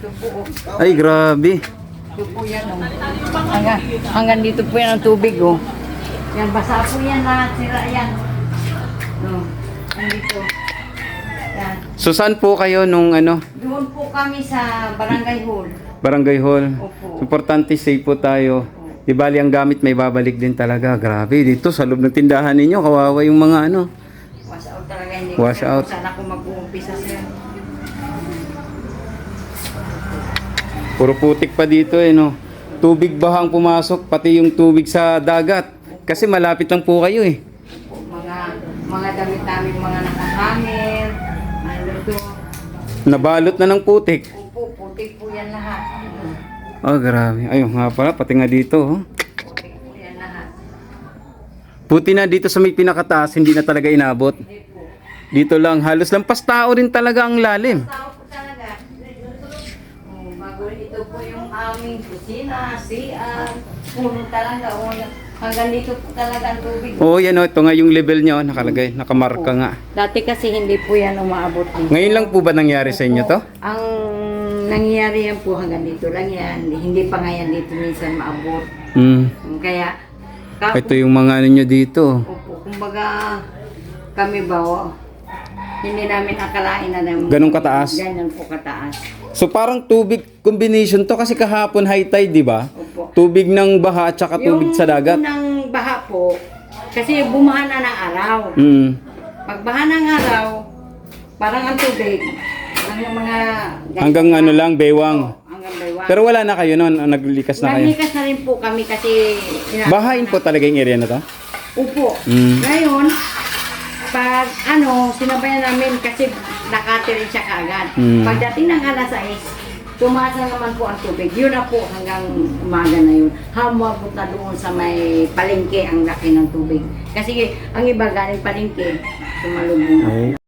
Oh. Ay, grabe. Ito po yan, oh. Hanggang, hanggang dito po yan ang tubig, oh. Yan, basa po yan lahat, sira yan. No, andito. Yan. So, saan po kayo nung ano, Doon po kami sa barangay hall. barangay hall? Opo. Importante, safe po tayo. Di bali, ang gamit may babalik din talaga. Grabe, dito sa loob ng tindahan ninyo, kawawa yung mga ano. Wash out talaga, hindi Wash out. Sana ako mag-uumpisa sir. Puro putik pa dito eh, no? Tubig bahang pumasok, pati yung tubig sa dagat. Kasi malapit lang po kayo eh. Mga, mga damit namin, mga nakahangin. Ano? Nabalot na ng putik. Upo, putik po yan lahat. Oh, grabe. Ayun nga pala, pati nga dito. Oh. Putik po yan lahat. Puti na dito sa may pinakataas, hindi na talaga inabot. Dito lang, halos lampas tao rin talaga ang lalim. Tao po talaga. Oh, bago ito po yung aming kusina, CR, puno talaga. Oh, hanggang dito po talaga ang tubig. Oo, yan o. Ito nga yung level niya, oh, nakalagay. Nakamarka nga. Dati kasi hindi po yan umaabot dito. Ngayon lang po ba nangyari sa inyo to? Ang nangyayari yan po hanggang dito lang yan. Hindi pa nga yan dito minsan maabot. Hmm. Kaya, ka- Ito yung mga ano nyo dito. Opo, kumbaga kami ba, oh, hindi namin akalain na naman. Ganun kataas? Ganyan po kataas. So parang tubig combination to kasi kahapon high tide, di ba? Opo. Tubig ng baha at saka tubig sa dagat. Yung unang baha po, kasi bumaha na ng araw. Hmm. Pag baha ng araw, parang ang tubig, ang mga... Hanggang ano lang, bewang. Hanggang baywang. Pero wala na kayo noon, naglikas na kayo. Nanikas na rin po kami kasi... Bahain po talaga yung area na to? Upo. Mm. Ngayon, pag ano, sinabayan namin kasi nakati rin siya kaagad. Mm. Pagdating ng alas 6, tumaas na naman po ang tubig. Yun na po hanggang umaga na yun. Hamabot na doon sa may palengke ang laki ng tubig. Kasi ang iba galing palengke, sumalubong. Ay.